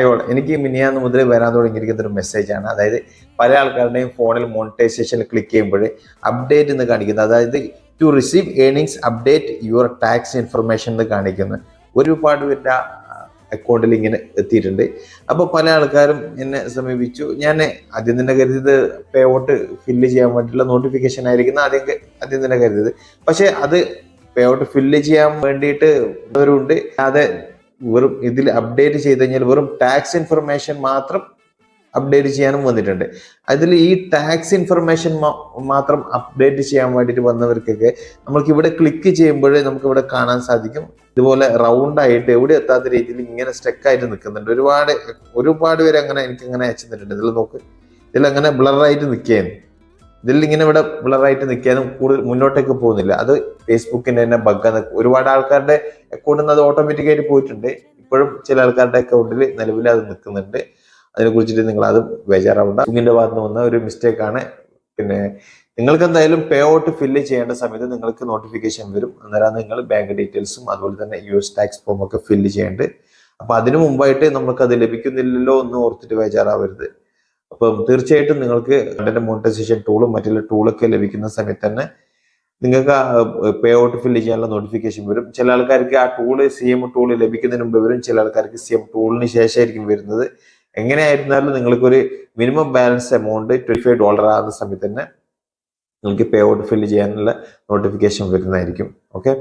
അയ്യോ, എനിക്ക് മിനിയാന്ന് മുതൽ വരാൻ തുടങ്ങിയിരിക്കുന്ന ഒരു മെസ്സേജാണ് അതായത് പല ആൾക്കാരുടെയും ഫോണിൽ മോണിറ്റൈസേഷൻ ക്ലിക്ക് ചെയ്യുമ്പോൾ അപ്ഡേറ്റ് എന്ന് കാണിക്കുന്നത് അതായത് to receive earnings update your tax information എന്ന് കാണിക്കുന്നു. ഒരുപാട് പേരുടെ അക്കൗണ്ടിൽ ഇങ്ങനെ എത്തിയിട്ടുണ്ട്. അപ്പോൾ പല ആൾക്കാരും എന്നെ സമീപിച്ചു. ഞാൻ ആദ്യം തന്നെ കരുതിയത് പേ ഔട്ട് ഫില്ല് ചെയ്യാൻ വേണ്ടിയിട്ടുള്ള നോട്ടിഫിക്കേഷൻ ആയിരിക്കുന്ന ആദ്യം ആദ്യം തന്നെ കരുതിയത്. പക്ഷേ അത് പേ ഔട്ട് ഫില്ല് ചെയ്യാൻ വേണ്ടിയിട്ട് ഉണ്ട് അതെ വെറും ഇതിൽ അപ്ഡേറ്റ് ചെയ്ത് കഴിഞ്ഞാൽ വെറും ടാക്സ് ഇൻഫർമേഷൻ മാത്രം അപ്ഡേറ്റ് ചെയ്യാനും വന്നിട്ടുണ്ട്. അതിൽ ഈ ടാക്സ് ഇൻഫർമേഷൻ മാത്രം അപ്ഡേറ്റ് ചെയ്യാൻ വേണ്ടിയിട്ട് വന്നവർക്കൊക്കെ നമുക്ക് ഇവിടെ ക്ലിക്ക് ചെയ്യുമ്പോഴേ നമുക്ക് ഇവിടെ കാണാൻ സാധിക്കും. ഇതുപോലെ റൗണ്ട് ആയിട്ട് എവിടെ എത്താത്ത രീതിയിൽ ഇങ്ങനെ സ്റ്റെക്കായിട്ട് നിൽക്കുന്നുണ്ട്. ഒരുപാട് ഒരുപാട് പേര് അങ്ങനെ എനിക്ക് അങ്ങനെ അയച്ചു തന്നിട്ടുണ്ട്. ഇതിൽ നോക്ക്. ഇതിൽ അങ്ങനെ ബ്ലറായിട്ട് നിൽക്കുകയാണ്. ഇതിൽ ഇങ്ങനെ ഇവിടെ ബ്ലറായിട്ട് നിൽക്കാനും കൂടുതൽ മുന്നോട്ടേക്ക് പോകുന്നില്ല. അത് ഫേസ്ബുക്കിന്റെ തന്നെ ബഗ്ഗാന്ന് ഒരുപാട് ആൾക്കാരുടെ അക്കൗണ്ടിൽ നിന്ന് അത് ഓട്ടോമാറ്റിക്കായിട്ട് പോയിട്ടുണ്ട്. ഇപ്പോഴും ചില ആൾക്കാരുടെ അക്കൗണ്ടിൽ നിലവിൽ അത് നിൽക്കുന്നുണ്ട്. അതിനെ കുറിച്ചിട്ട് നിങ്ങൾ അത് ബേജാറാവണ്ട. ഇതിന്റെ ഭാഗത്ത് വന്ന ഒരു മിസ്റ്റേക്ക് ആണ്. പിന്നെ നിങ്ങൾക്ക് എന്തായാലും പേ ഔട്ട് ഫില്ല് ചെയ്യേണ്ട സമയത്ത് നിങ്ങൾക്ക് നോട്ടിഫിക്കേഷൻ വരും. അന്നേരം നിങ്ങൾ ബാങ്ക് ഡീറ്റെയിൽസും അതുപോലെ തന്നെ യു എസ് ടാക്സ് ഫോം ഒക്കെ ഫില്ല് ചെയ്യേണ്ടത്. അപ്പൊ അതിനു മുമ്പായിട്ട് നമുക്ക് അത് ലഭിക്കുന്നില്ലല്ലോ എന്ന് ഓർത്തിട്ട് ബേജാറാവരുത്. അപ്പം തീർച്ചയായിട്ടും നിങ്ങൾക്ക് കണ്ടന്റ് മോണിറ്റൈസേഷൻ ടൂളും മറ്റുള്ള ടൂളൊക്കെ ലഭിക്കുന്ന സമയത്ത് തന്നെ നിങ്ങൾക്ക് പേ ഔട്ട് ഫില്ല് ചെയ്യാനുള്ള നോട്ടിഫിക്കേഷൻ വരും. ചില ആൾക്കാർക്ക് ആ ടൂൾ സി എം ടൂൾ ലഭിക്കുന്നതിന് മുമ്പ് വരും. ചില ആൾക്കാർക്ക് സി എം ടൂളിന് ശേഷമായിരിക്കും വരുന്നത്. എങ്ങനെയായിരുന്നാലും നിങ്ങൾക്കൊരു minimum balance amount twenty five dollar ആകുന്ന സമയത്ത് തന്നെ നിങ്ങൾക്ക് പേ ഔട്ട് ഫില്ല് ചെയ്യാനുള്ള നോട്ടിഫിക്കേഷൻ വരുന്നതായിരിക്കും. ഓക്കെ